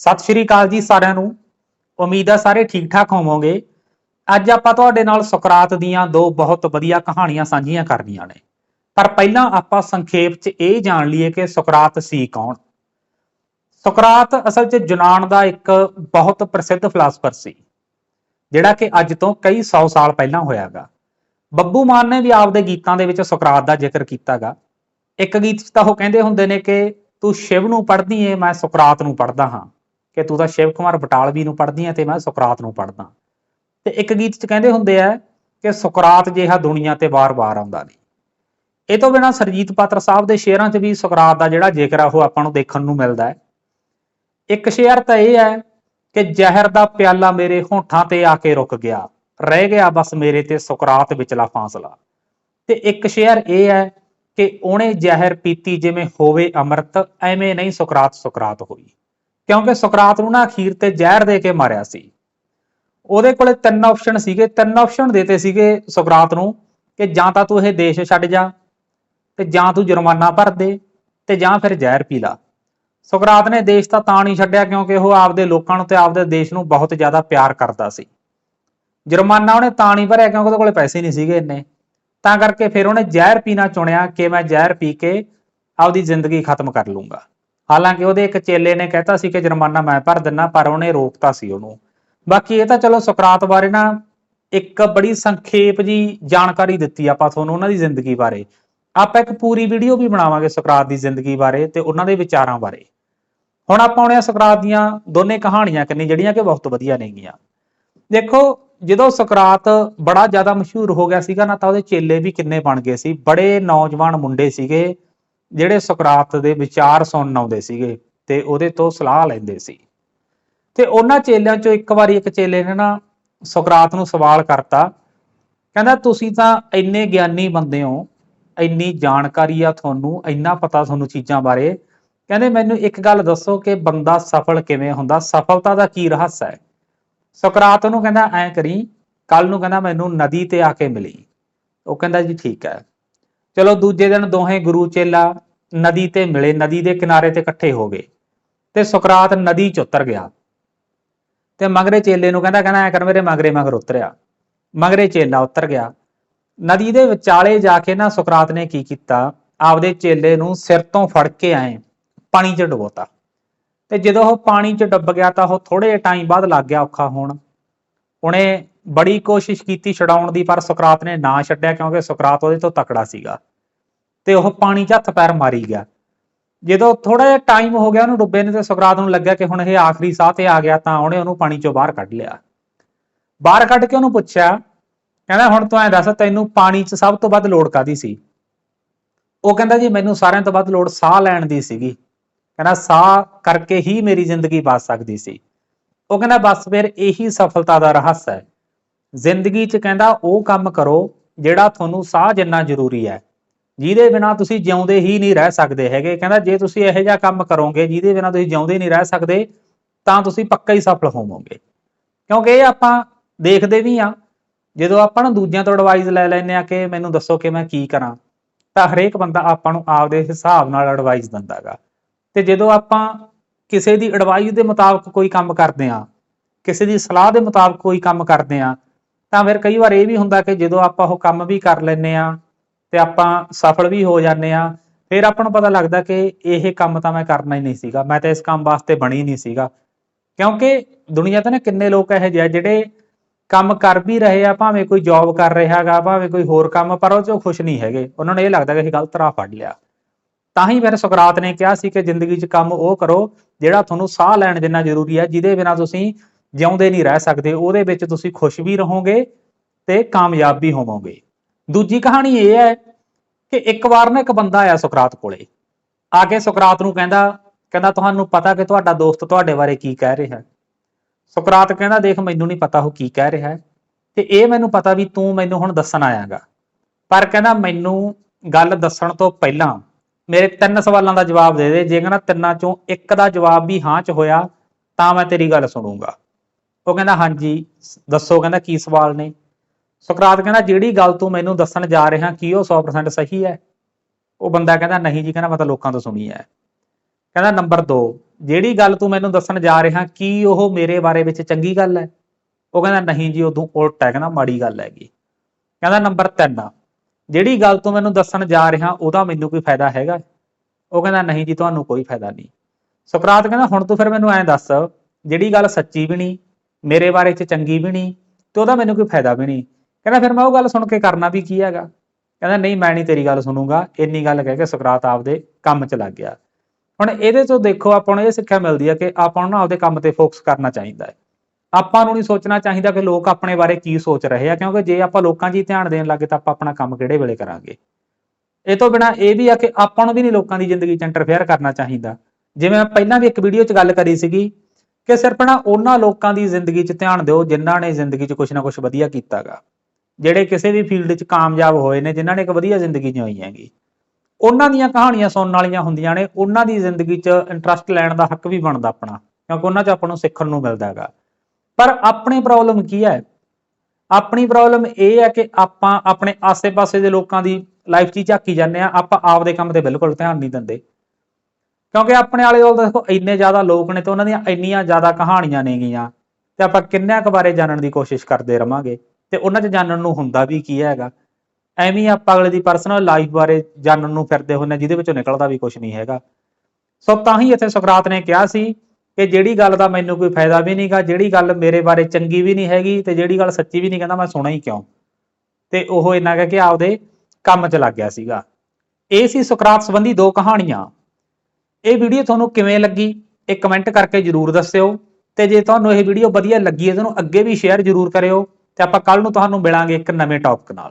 ਸਤਿ ਸ਼੍ਰੀ ਅਕਾਲ ਜੀ ਸਾਰਿਆਂ ਨੂੰ। ਉਮੀਦ ਹੈ ਸਾਰੇ ਠੀਕ ਠਾਕ ਹੋਵੋਗੇ। ਅੱਜ ਆਪਾਂ ਤੁਹਾਡੇ ਨਾਲ ਸੁਕਰਾਤ ਦੀਆਂ ਦੋ ਬਹੁਤ ਵਧੀਆ ਕਹਾਣੀਆਂ ਸਾਂਝੀਆਂ ਕਰਨੀਆਂ ਨੇ। ਪਰ ਪਹਿਲਾਂ ਆਪਾਂ ਸੰਖੇਪ 'ਚ ਇਹ ਜਾਣ ਲਈਏ ਕਿ ਸੁਕਰਾਤ ਸੀ ਕੌਣ। ਸੁਕਰਾਤ ਅਸਲ 'ਚ ਯੂਨਾਨ ਦਾ ਇੱਕ ਬਹੁਤ ਪ੍ਰਸਿੱਧ ਫਿਲਾਸਫਰ ਸੀ, ਜਿਹੜਾ ਕਿ ਅੱਜ ਤੋਂ ਕਈ 100 ਸਾਲ ਪਹਿਲਾਂ ਹੋਇਆਗਾ। ਬੱਬੂ ਮਾਨ ਨੇ ਵੀ ਆਪਦੇ ਗੀਤਾਂ ਦੇ ਵਿੱਚ ਸੁਕਰਾਤ ਦਾ ਜ਼ਿਕਰ ਕੀਤਾਗਾ। ਇੱਕ ਗੀਤ 'ਚ ਤਾਂ ਉਹ ਕਹਿੰਦੇ ਹੁੰਦੇ ਨੇ ਕਿ ਤੂੰ ਸ਼ਿਵ ਨੂੰ ਪੜ੍ਹਦੀ ਏ, ਮੈਂ ਸੁਕਰਾਤ ਨੂੰ ਪੜ੍ਹਦਾ ਹਾਂ। ਕਿ ਤੂੰ ਤਾਂ ਸ਼ਿਵ ਕੁਮਾਰ ਬਟਾਲਵੀ ਨੂੰ ਪੜ੍ਹਦੀ ਏ ਤੇ ਮੈਂ ਸੁਕਰਾਤ ਨੂੰ ਪੜ੍ਹਦਾ। ਤੇ ਇੱਕ ਗੀਤ 'ਚ ਕਹਿੰਦੇ ਹੁੰਦੇ ਆ ਕਿ ਸੁਕਰਾਤ ਜਿਹਾ ਦੁਨੀਆ ਤੇ ਵਾਰ-ਵਾਰ ਆਉਂਦਾ ਨਹੀਂ ਇਹ ਤੋਂ ਬਿਨਾਂ ਸਰਜੀਤ ਪਾਤਰ ਸਾਹਿਬ ਦੇ ਸ਼ੇਰਾਂ 'ਚ ਵੀ ਸੁਕਰਾਤ ਦਾ ਜਿਹੜਾ ਜ਼ਿਕਰ ਆ ਉਹ ਆਪਾਂ ਨੂੰ ਦੇਖਣ ਨੂੰ ਮਿਲਦਾ ਹੈ। ਇੱਕ ਸ਼ੇਅਰ ਤਾਂ ਇਹ ਹੈ ਕਿ ਜ਼ਹਿਰ ਦਾ ਪਿਆਲਾ ਮੇਰੇ ਹੋਠਾਂ ਤੇ ਆ ਕੇ ਰੁਕ ਗਿਆ। ਰਹਿ ਗਿਆ ਬਸ ਮੇਰੇ ਤੇ ਸੁਕਰਾਤ ਵਿਚਲਾ ਫਾਸਲਾ। ਤੇ ਇੱਕ ਸ਼ੇਅਰ ਇਹ ਹੈ ਕਿ ਉਹਨੇ ਜ਼ਹਿਰ ਪੀਤੀ ਜਿਵੇਂ ਹੋਵੇ ਅੰਮ੍ਰਿਤ, ਐਵੇਂ ਨਹੀਂ ਸੁਕਰਾਤ ਸੁਕਰਾਤ ਹੋਈ। ਕਿਉਂਕਿ ਸੁਕਰਾਤ ਨੂੰ ਨਾ ਅਖੀਰ ਤੇ ਜ਼ਹਿਰ ਦੇ ਕੇ ਮਾਰਿਆ ਸੀ। ਉਹਦੇ ਕੋਲੇ ਤਿੰਨ ਆਪਸ਼ਨ ਸੀਗੇ, ਤਿੰਨ ਆਪਸ਼ਨ ਦਿੱਤੇ ਸੀਗੇ ਸੁਕਰਾਤ ਨੂੰ ਕਿ ਜਾਂ ਤਾਂ ਤੂੰ ਇਹ ਦੇਸ਼ ਛੱਡ ਜਾ, ਤੇ ਜਾਂ ਤੂੰ ਜੁਰਮਾਨਾ ਭਰ ਦੇ, ਤੇ ਜਾਂ ਫਿਰ ਜ਼ਹਿਰ ਪੀ ਲਾ। ਸੁਕਰਾਤ ਨੇ ਦੇਸ਼ ਤਾਂ ਤਾਂ ਨਹੀਂ ਛੱਡਿਆ ਕਿਉਂਕਿ ਉਹ ਆਪਦੇ ਲੋਕਾਂ ਨੂੰ ਤੇ ਆਪਦੇ ਦੇਸ਼ ਨੂੰ ਬਹੁਤ ਜ਼ਿਆਦਾ ਪਿਆਰ ਕਰਦਾ ਸੀ। ਜੁਰਮਾਨਾ ਉਹਨੇ ਤਾਂ ਨਹੀਂ ਭਰਿਆ ਕਿਉਂਕਿ ਉਹਦੇ ਕੋਲੇ ਪੈਸੇ ਨਹੀਂ ਸੀਗੇ ਇੰਨੇ। ਤਾਂ ਕਰਕੇ ਫਿਰ ਉਹਨੇ ਜ਼ਹਿਰ ਪੀਣਾ ਚੁਣਿਆ ਕਿ ਮੈਂ ਜ਼ਹਿਰ ਪੀ ਕੇ ਆਪਦੀ ਜ਼ਿੰਦਗੀ ਖਤਮ ਕਰ ਲੂੰਗਾ। ਹਾਲਾਂਕਿ ਉਹਦੇ ਇੱਕ ਚੇਲੇ ਨੇ ਕਹਿਤਾ ਸੀ ਕਿ ਜੁਰਮਾਨਾ ਮੈਂ ਭਰ ਦਿੰਨਾ, ਪਰ ਉਹਨੇ ਰੋਕਤਾ ਸੀ ਉਹਨੂੰ। ਬਾਕੀ ਇਹ ਤਾਂ ਚਲੋ ਸੁਕਰਾਤ ਬਾਰੇ ਨਾ ਇੱਕ ਬੜੀ ਸੰਖੇਪ ਜੀ ਜਾਣਕਾਰੀ ਦਿੱਤੀ ਆਪਾਂ ਤੁਹਾਨੂੰ ਉਹਨਾਂ ਦੀ ਜ਼ਿੰਦਗੀ ਬਾਰੇ। ਆਪਾਂ ਇੱਕ ਪੂਰੀ ਵੀਡੀਓ ਵੀ ਬਣਾਵਾਂਗੇ ਸੁਕਰਾਤ ਦੀ ਜ਼ਿੰਦਗੀ ਬਾਰੇ ਤੇ ਉਹਨਾਂ ਦੇ ਵਿਚਾਰਾਂ ਬਾਰੇ। ਹੁਣ ਆਪਾਂ ਆਉਣੇ ਆ ਸੁਕਰਾਤ ਦੀਆਂ ਦੋਨੇ ਕਹਾਣੀਆਂ ਕਿੰਨੀ ਜਿਹੜੀਆਂ ਕਿ ਬਹੁਤ ਵਧੀਆ ਨੇਗੀਆਂ। ਦੇਖੋ, ਜਦੋਂ ਸੁਕਰਾਤ ਬੜਾ ਜ਼ਿਆਦਾ ਮਸ਼ਹੂਰ ਹੋ ਗਿਆ ਸੀਗਾ ਨਾ ਤਾਂ ਉਹਦੇ ਚੇਲੇ ਵੀ ਕਿੰਨੇ ਬਣ ਗਏ ਸੀ। ਬੜੇ ਨੌਜਵਾਨ ਮੁੰਡੇ ਸੀਗੇ। ਜਿਹੜੇ ਸੁਕਰਾਤ ਦੇ ਵਿਚਾਰ ਸੁਣਨ ਆਉਂਦੇ ਸੀਗੇ ਤੇ ਉਹਦੇ ਤੋਂ ਸਲਾਹ ਲੈਂਦੇ ਸੀ। ਤੇ ਉਹਨਾਂ ਚੇਲਿਆਂ ਚੋਂ ਇੱਕ ਵਾਰੀ ਇੱਕ ਚੇਲੇ ਨੇ ਨਾ ਸੁਕਰਾਤ ਨੂੰ ਸਵਾਲ ਕਰਤਾ, ਕਹਿੰਦਾ, ਤੁਸੀਂ ਤਾਂ ਇੰਨੇ ਗਿਆਨੀ ਬੰਦੇ ਹੋ, ਇੰਨੀ ਜਾਣਕਾਰੀ ਆ ਤੁਹਾਨੂੰ, ਇੰਨਾ ਪਤਾ ਤੁਹਾਨੂੰ ਚੀਜ਼ਾਂ ਬਾਰੇ। ਕਹਿੰਦੇ, ਮੈਨੂੰ ਇੱਕ ਗੱਲ ਦੱਸੋ ਕਿ ਬੰਦਾ ਸਫਲ ਕਿਵੇਂ ਹੁੰਦਾ, ਸਫਲਤਾ ਦਾ ਕੀ ਰਹੱਸ ਹੈ? ਸੁਕਰਾਤ ਨੂੰ ਕਹਿੰਦਾ, ਐਂ ਕਰੀ ਕੱਲ ਨੂੰ ਕਹਿੰਦਾ, ਮੈਨੂੰ ਨਦੀ ਤੇ ਆ ਕੇ ਮਿਲੀ। ਉਹ ਕਹਿੰਦਾ, ਜੀ, ਠੀਕ ਹੈ। ਚਲੋ ਦੂਜੇ ਦਿਨ ਦੋਹੇ ਗੁਰੂ ਚੇਲਾ ਨਦੀ ਤੇ ਮਿਲੇ, ਨਦੀ ਦੇ ਕਿਨਾਰੇ ਤੇ ਇਕੱਠੇ ਹੋ ਗਏ ਤੇ ਸੁਕਰਾਤ ਨਦੀ ਚ ਉਤਰ ਗਿਆ। ਤੇ ਮਗਰੇ ਚੇਲੇ ਨੂੰ ਕਹਿੰਦਾ ਕਹਿੰਦਾ, ਐ ਕਰ ਮੇਰੇ ਮਗਰੇ ਮਗਰ ਉਤਰਿਆ। ਮਗਰੇ ਚੇਲਾ ਉਤਰ ਗਿਆ। ਨਦੀ ਦੇ ਵਿਚਾਲੇ ਜਾ ਕੇ ਨਾ ਸੁਕਰਾਤ ਨੇ ਕੀ ਕੀਤਾ? ਆਪਦੇ ਚੇਲੇ ਨੂੰ ਸਿਰ ਤੋਂ ਫੜ ਕੇ ਆਏ ਪਾਣੀ 'ਚ ਡੁਬੋਤਾ। ਤੇ ਜਦੋਂ ਉਹ ਪਾਣੀ 'ਚ ਡੁੱਬ ਗਿਆ ਤਾਂ ਉਹ ਥੋੜੇ ਟਾਈਮ ਬਾਅਦ ਲੱਗ ਗਿਆ ਔਖਾ ਹੋਣ। ਉਹਨੇ ਬੜੀ ਕੋਸ਼ਿਸ਼ ਕੀਤੀ ਛਡਾਉਣ ਦੀ, ਪਰ ਸੁਕਰਾਤ ਨੇ ਨਾ ਛੱਡਿਆ ਕਿਉਂਕਿ ਸੁਕਰਾਤ ਉਹਦੇ ਤੋਂ ਤਕੜਾ ਸੀਗਾ। ਤੇ ਉਹ ਪਾਣੀ 'ਚ ਹੱਥ ਪੈਰ ਮਾਰੀ ਗਿਆ। ਜਦੋਂ ਥੋੜਾ ਜਿਹਾ ਟਾਈਮ ਹੋ ਗਿਆ, ਉਹਨੂੰ ਡੁੱਬੇ ਨੇ ਤੇ ਸੁਕਰਾਤ ਨੂੰ ਲੱਗਿਆ ਕਿ ਹੁਣ ਇਹ ਆਖਰੀ ਸਾਹ ਤੇ ਆ ਗਿਆ ਤਾਂ ਉਹਨੇ ਉਹਨੂੰ ਪਾਣੀ 'ਚੋਂ ਬਾਹਰ ਕੱਢ ਲਿਆ। ਬਾਹਰ ਕੱਢ ਕੇ ਉਹਨੂੰ ਪੁੱਛਿਆ, ਕਹਿੰਦਾ, ਹੁਣ ਤੂੰ ਐ ਦੱਸ, ਤੈਨੂੰ ਪਾਣੀ 'ਚ ਸਭ ਤੋਂ ਵੱਧ ਲੋੜ ਕਾਦੀ ਸੀ? ਉਹ ਕਹਿੰਦਾ, ਜੀ, ਮੈਨੂੰ ਸਾਰਿਆਂ ਤੋਂ ਵੱਧ ਲੋੜ ਸਾਹ ਲੈਣ ਦੀ ਸੀਗੀ। ਕਹਿੰਦਾ, ਸਾਹ ਕਰਕੇ ਹੀ ਮੇਰੀ ਜ਼ਿੰਦਗੀ ਬਚ ਸਕਦੀ ਸੀ। ਉਹ ਕਹਿੰਦਾ, ਬਸ ਫਿਰ ਇਹੀ ਸਫਲਤਾ ਦਾ ਰਹੱਸ ਹੈ। ਜ਼ਿੰਦਗੀ 'ਚ ਕਹਿੰਦਾ ਉਹ ਕੰਮ ਕਰੋ ਜਿਹੜਾ ਤੁਹਾਨੂੰ ਸਾਹ ਜਿੰਨਾ ਜ਼ਰੂਰੀ ਹੈ। ਜਿਹਦੇ ਬਿਨਾ ਤੁਸੀਂ ਜਿਉਂਦੇ ਹੀ ਨਹੀਂ ਰਹਿ ਸਕਦੇ ਹੈਗੇ। ਕਹਿੰਦਾ ਜੇ ਤੁਸੀਂ ਇਹੋ ਜਿਹਾ ਕੰਮ ਕਰੋਗੇ, ਜਿਹਦੇ ਬਿਨਾ ਤੁਸੀਂ ਜਿਉਂਦੇ ਨਹੀਂ ਰਹਿ ਸਕਦੇ, ਤਾਂ ਤੁਸੀਂ ਪੱਕਾ ਹੀ ਸਫਲ ਹੋਵੋਗੇ। ਕਿਉਂਕਿ ਇਹ ਆਪਾਂ ਦੇਖਦੇ ਵੀ ਆ ਜਦੋਂ ਆਪਾਂ ਨਾ ਦੂਜਿਆਂ ਤੋਂ ਐਡਵਾਈਸ ਲੈ ਲੈਂਦੇ ਆ ਕਿ ਮੈਨੂੰ ਦੱਸੋ ਕਿ ਮੈਂ ਕੀ ਕਰਾਂ, ਤਾਂ ਹਰੇਕ ਬੰਦਾ ਆਪਾਂ ਨੂੰ ਆਪਦੇ ਹਿਸਾਬ ਨਾਲ ਐਡਵਾਈਸ ਦਿੰਦਾਗਾ ਤੇ ਜਦੋਂ ਆਪਾਂ ਕਿਸੇ ਦੀ ਐਡਵਾਈਸ ਦੇ ਮੁਤਾਬਕ ਕੋਈ ਕੰਮ ਕਰਦੇ ਆ ਕਿਸੇ ਦੀ ਸਲਾਹ ਦੇ ਮੁਤਾਬਕ ਕੋਈ ਕੰਮ ਕਰਦੇ ਆ ਤਾਂ ਫਿਰ ਕਈ ਵਾਰ ਇਹ ਵੀ ਹੁੰਦਾ ਕਿ ਜਦੋਂ ਆਪਾਂ ਉਹ ਕੰਮ ਵੀ ਕਰ ਲੈਂਦੇ ਆ ਤੇ ਆਪਾਂ ਸਫਲ ਵੀ ਹੋ ਜਾਂਦੇ ਆ ਫਿਰ ਆਪਾਂ ਨੂੰ ਪਤਾ ਲੱਗਦਾ ਕਿ ਇਹ ਕੰਮ ਤਾਂ ਮੈਂ ਕਰਨਾ ਹੀ ਨਹੀਂ ਸੀਗਾ, ਮੈਂ ਤਾਂ ਇਸ ਕੰਮ ਵਾਸਤੇ ਬਣੀ ਨਹੀਂ ਸੀਗਾ। ਕਿਉਂਕਿ ਦੁਨੀਆ ਤੇ ਨਾ ਕਿੰਨੇ ਲੋਕ ਇਹੋ ਜਿਹੇ ਆ ਜਿਹੜੇ ਕੰਮ ਕਰ ਵੀ ਰਹੇ ਆ, ਭਾਵੇਂ ਕੋਈ ਜੌਬ ਕਰ ਰਿਹਾ ਹੈਗਾ, ਭਾਵੇਂ ਕੋਈ ਹੋਰ ਕੰਮ, ਪਰ ਉਹ ਚੋਂ ਖੁਸ਼ ਨਹੀਂ ਹੈਗੇ। ਉਹਨਾਂ ਨੂੰ ਇਹ ਲੱਗਦਾ ਕਿ ਅਸੀਂ ਗਲਤ ਰਾਹ ਫੜ ਲਿਆ। ਤਾਂ ਹੀ ਫਿਰ ਸੁਕਰਾਤ ਨੇ ਕਿਹਾ ਸੀ ਕਿ ਜ਼ਿੰਦਗੀ 'ਚ ਕੰਮ ਉਹ ਕਰੋ ਜਿਹੜਾ ਤੁਹਾਨੂੰ ਸਾਹ ਲੈਣ ਜਿੰਨਾ ਜ਼ਰੂਰੀ ਹੈ ਜਿਹਦੇ ਬਿਨਾ ਤੁਸੀਂ ਜਿਉਂਦੇ ਨਹੀਂ ਰਹਿ ਸਕਦੇ, ਉਹਦੇ ਵਿੱਚ ਤੁਸੀਂ ਖੁਸ਼ ਵੀ ਰਹੋਗੇ ਤੇ ਕਾਮਯਾਬ ਵੀ ਹੋਵੋਗੇ। ਦੂਜੀ ਕਹਾਣੀ ਇਹ ਹੈ ਕਿ ਇੱਕ ਵਾਰ ਨਾ ਇੱਕ ਬੰਦਾ ਆਇਆ ਸੁਕਰਾਤ ਕੋਲੇ। ਆ ਕੇ ਸੁਕਰਾਤ ਨੂੰ ਕਹਿੰਦਾ ਕਹਿੰਦਾ, ਤੁਹਾਨੂੰ ਪਤਾ ਕਿ ਤੁਹਾਡਾ ਦੋਸਤ ਤੁਹਾਡੇ ਬਾਰੇ ਕੀ ਕਹਿ ਰਿਹਾ ਹੈ? ਸੁਕਰਾਤ ਕਹਿੰਦਾ, ਦੇਖ, ਮੈਨੂੰ ਨਹੀਂ ਪਤਾ ਉਹ ਕੀ ਕਹਿ ਰਿਹਾ ਹੈ ਤੇ ਇਹ ਮੈਨੂੰ ਪਤਾ ਵੀ ਤੂੰ ਮੈਨੂੰ ਹੁਣ ਦੱਸਣ ਆਇਆਗਾ। ਪਰ ਕਹਿੰਦਾ, ਮੈਨੂੰ ਗੱਲ ਦੱਸਣ ਤੋਂ ਪਹਿਲਾਂ ਮੇਰੇ ਤਿੰਨ ਸਵਾਲਾਂ ਦਾ ਜਵਾਬ ਦੇ ਦੇ। ਜੇ ਕਹਿੰਦਾ ਤਿੰਨਾਂ ਚੋਂ ਇੱਕ ਦਾ ਜਵਾਬ ਵੀ ਹਾਂ ਚ ਹੋਇਆ, ਤਾਂ ਮੈਂ ਤੇਰੀ ਗੱਲ ਸੁਣੂਗਾ। ਉਹ ਕਹਿੰਦਾ, ਹਾਂਜੀ, ਦੱਸੋ, ਕਹਿੰਦਾ, ਕੀ ਸਵਾਲ ਨੇ? ਸੁਕਰਾਤ ਕਹਿੰਦਾ, ਜਿਹੜੀ ਗੱਲ ਤੂੰ ਮੈਨੂੰ ਦੱਸਣ ਜਾ ਰਿਹਾ ਕੀ ਉਹ 100% ਸਹੀ ਹੈ? ਉਹ ਬੰਦਾ ਕਹਿੰਦਾ, ਨਹੀਂ ਜੀ, ਕਹਿੰਦਾ, ਮੈਂ ਤਾਂ ਲੋਕਾਂ ਤੋਂ ਸੁਣੀ ਹੈ। ਕਹਿੰਦਾ, ਨੰਬਰ 2 ਜਿਹੜੀ ਗੱਲ ਤੂੰ ਮੈਨੂੰ ਦੱਸਣ ਜਾ ਰਿਹਾ ਕੀ ਉਹ ਮੇਰੇ ਬਾਰੇ ਵਿੱਚ ਚੰਗੀ ਗੱਲ ਹੈ? ਉਹ ਕਹਿੰਦਾ, ਨਹੀਂ ਜੀ ਉਦੋਂ ਉਲਟ ਹੈ, ਕਹਿੰਦਾ, ਮਾੜੀ ਗੱਲ ਹੈਗੀ। ਕਹਿੰਦਾ, ਨੰਬਰ 3 ਜਿਹੜੀ ਗੱਲ ਤੂੰ ਮੈਨੂੰ ਦੱਸਣ ਜਾ ਰਿਹਾ, ਉਹਦਾ ਮੈਨੂੰ ਕੋਈ ਫਾਇਦਾ ਹੈਗਾ? ਉਹ ਕਹਿੰਦਾ, ਨਹੀਂ ਜੀ, ਤੁਹਾਨੂੰ ਕੋਈ ਫਾਇਦਾ ਨਹੀਂ। ਸੁਕਰਾਤ ਕਹਿੰਦਾ, ਹੁਣ ਤੂੰ ਫਿਰ ਮੈਨੂੰ ਐਂ ਦੱਸ, ਜਿਹੜੀ ਗੱਲ ਸੱਚੀ ਵੀ ਨਹੀਂ ਮੇਰੇ ਬਾਰੇ ਚ ਚੰਗੀ ਵੀ ਨਹੀਂ ਤੇ ਉਹਦਾ ਮੈਨੂੰ ਕੋਈ ਫਾਇਦਾ ਵੀ ਨਹੀਂ। ਕਹਿੰਦਾ ਫਿਰ ਮੈਂ ਉਹ ਗੱਲ ਸੁਣ ਕੇ ਕਰਨਾ ਵੀ ਕੀ ਹੈਗਾ? ਕਹਿੰਦਾ ਨਹੀਂ, ਮੈਂ ਨਹੀਂ ਤੇਰੀ ਗੱਲ ਸੁਣੂੰਗਾ। ਇੰਨੀ ਗੱਲ ਕਹਿ ਕੇ ਸੁਕਰਾਤ ਆਪਦੇ ਕੰਮ 'ਚ ਲੱਗ ਗਿਆ। ਹੁਣ ਇਹਦੇ ਤੋਂ ਦੇਖੋ, ਆਪਾਂ ਨੂੰ ਇਹ ਸਿੱਖਿਆ ਮਿਲਦੀ ਹੈ ਕਿ ਆਪਾਂ ਨੂੰ ਨਾ ਆਪਦੇ ਕੰਮ ਤੇ ਫੋਕਸ ਕਰਨਾ ਚਾਹੀਦਾ ਹੈ। ਆਪਾਂ ਨੂੰ ਨਹੀਂ ਸੋਚਣਾ ਚਾਹੀਦਾ ਕਿ ਲੋਕ ਆਪਣੇ ਬਾਰੇ ਕੀ ਸੋਚ ਰਹੇ ਆ, ਕਿਉਂਕਿ ਜੇ ਆਪਾਂ ਲੋਕਾਂ 'ਚ ਹੀ ਧਿਆਨ ਦੇਣ ਲੱਗੇ ਤਾਂ ਆਪਾਂ ਆਪਣਾ ਕੰਮ ਕਿਹੜੇ ਵੇਲੇ ਕਰਾਂਗੇ? ਇਹ ਤੋਂ ਬਿਨਾ ਇਹ ਵੀ ਆ ਕਿ ਆਪਾਂ ਨੂੰ ਵੀ ਨਹੀਂ ਲੋਕਾਂ ਦੀ ਜ਼ਿੰਦਗੀ 'ਚ ਇੰਟਰਫੇਅਰ ਕਰਨਾ ਚਾਹੀਦਾ। ਜਿਵੇਂ ਮੈਂ ਪਹਿਲਾਂ ਵੀ ਇੱਕ ਵੀਡੀਓ 'ਚ ਗੱਲ ਕਰੀ ਸੀਗੀ ਕਿ ਸਿਰਫ ਨਾ ਉਹਨਾਂ ਲੋਕਾਂ ਦੀ ਜ਼ਿੰਦਗੀ 'ਚ ਧਿਆਨ ਦਿਓ ਜਿਨ੍ਹਾਂ ਨੇ ਜ਼ਿੰਦਗੀ 'ਚ ਕੁਝ ਨਾ ਕੁਝ ਵਧੀਆ ਕੀਤਾਗਾ। ਜਿਹੜੇ ਕਿਸੇ ਵੀ ਫੀਲਡ 'ਚ ਕਾਮਯਾਬ ਹੋਏ ਨੇ, ਜਿਨ੍ਹਾਂ ਨੇ ਇੱਕ ਵਧੀਆ ਜ਼ਿੰਦਗੀ ਜਿਉਈ ਹੈਗੀ। ਉਹਨਾਂ ਦੀਆਂ ਕਹਾਣੀਆਂ ਸੁਣਨ ਵਾਲੀਆਂ ਹੁੰਦੀਆਂ ਨੇ, ਉਹਨਾਂ ਦੀ ਜ਼ਿੰਦਗੀ 'ਚ ਇੰਟਰਸਟ ਲੈਣ ਦਾ ਹੱਕ ਵੀ ਬਣਦਾ ਆਪਣਾ, ਕਿਉਂਕਿ ਉਹਨਾਂ 'ਚ ਆਪਾਂ ਨੂੰ ਸਿੱਖਣ ਨੂੰ ਮਿਲਦਾ ਹੈਗਾ ਪਰ ਆਪਣੀ ਪ੍ਰੋਬਲਮ ਕੀ ਹੈ? ਆਪਣੀ ਪ੍ਰੋਬਲਮ ਇਹ ਹੈ ਕਿ ਆਪਾਂ ਆਪਣੇ ਆਸੇ-ਪਾਸੇ ਦੇ ਲੋਕਾਂ ਦੀ ਲਾਈਫ 'ਚ ਹੀ ਝਾਕੀ ਜਾਂਦੇ ਆ ਆਪਾਂ ਆਪਦੇ ਕੰਮ ਤੇ ਬਿਲਕੁਲ ਧਿਆਨ ਨਹੀਂ ਦਿੰਦੇ। ਕਿਉਂਕਿ ਆਪਣੇ ਵਾਲੇ ਦੁਆਲੇ ਦੇਖੋ ਇੰਨੇ ਜ਼ਿਆਦਾ ਲੋਕ ਨੇ ਤੇ ਉਹਨਾਂ ਦੀਆਂ ਇੰਨੀਆਂ ਜ਼ਿਆਦਾ ਕਹਾਣੀਆਂ ਨੇਗੀਆਂ ਤੇ ਆਪਾਂ ਕਿੰਨਿਆਂ ਕੁ ਬਾਰੇ ਜਾਣਨ ਦੀ ਕੋਸ਼ਿਸ਼ ਕਰਦੇ ਰਵਾਂਗੇ। ਤੇ ਉਹਨਾਂ 'ਚ ਜਾਣਨ ਨੂੰ ਹੁੰਦਾ ਵੀ ਕੀ ਹੈਗਾ। ਐਵੇਂ ਆਪਾਂ ਅਗਲੇ ਦੀ ਪਰਸਨਲ ਲਾਈਫ ਬਾਰੇ ਜਾਣਨ ਨੂੰ ਫਿਰਦੇ ਹੁੰਨੇ ਜਿਹਦੇ ਵਿੱਚੋਂ ਨਿਕਲਦਾ ਵੀ ਕੁਝ ਨਹੀਂ ਹੈਗਾ। ਸੋ ਤਾਂ ਹੀ ਇੱਥੇ ਸੁਕਰਾਤ ਨੇ ਕਿਹਾ ਸੀ ਕਿ ਜਿਹੜੀ ਗੱਲ ਦਾ ਮੈਨੂੰ ਕੋਈ ਫਾਇਦਾ ਵੀ ਨਹੀਂਗਾ ਜਿਹੜੀ ਗੱਲ ਮੇਰੇ ਬਾਰੇ ਚੰਗੀ ਵੀ ਨਹੀਂ ਹੈਗੀ ਤੇ ਜਿਹੜੀ ਗੱਲ ਸੱਚੀ ਵੀ ਨਹੀਂ, ਕਹਿੰਦਾ ਮੈਂ ਸੁਣਾ ਹੀ ਕਿਉਂ? ਤੇ ਉਹ ਇੰਨਾ ਕਹਿ ਕੇ ਆਪਦੇ ਕੰਮ 'ਚ ਲੱਗ ਗਿਆ ਸੀਗਾ। ਇਹ ਸੀ ਸੁਕਰਾਤ ਸੰਬੰਧੀ ਦੋ ਕਹਾਣੀਆਂ। ਇਹ ਵੀਡੀਓ ਤੁਹਾਨੂੰ ਕਿਵੇਂ ਲੱਗੀ, ਇਹ ਕਮੈਂਟ ਕਰਕੇ ਜਰੂਰ ਦੱਸਿਓ। ਤੇ ਜੇ ਤੁਹਾਨੂੰ ਇਹ ਵੀਡੀਓ ਵਧੀਆ ਲੱਗੀ ਹੈ, ਤਾਂ ਉਹਨੂੰ ਅੱਗੇ ਵੀ ਸ਼ੇਅਰ ਜਰੂਰ ਕਰਿਓ। ਤੇ ਆਪਾਂ ਕੱਲ ਨੂੰ ਤੁਹਾਨੂੰ ਮਿਲਾਂਗੇ ਇੱਕ ਨਵੇਂ ਟੌਪਿਕ ਨਾਲ।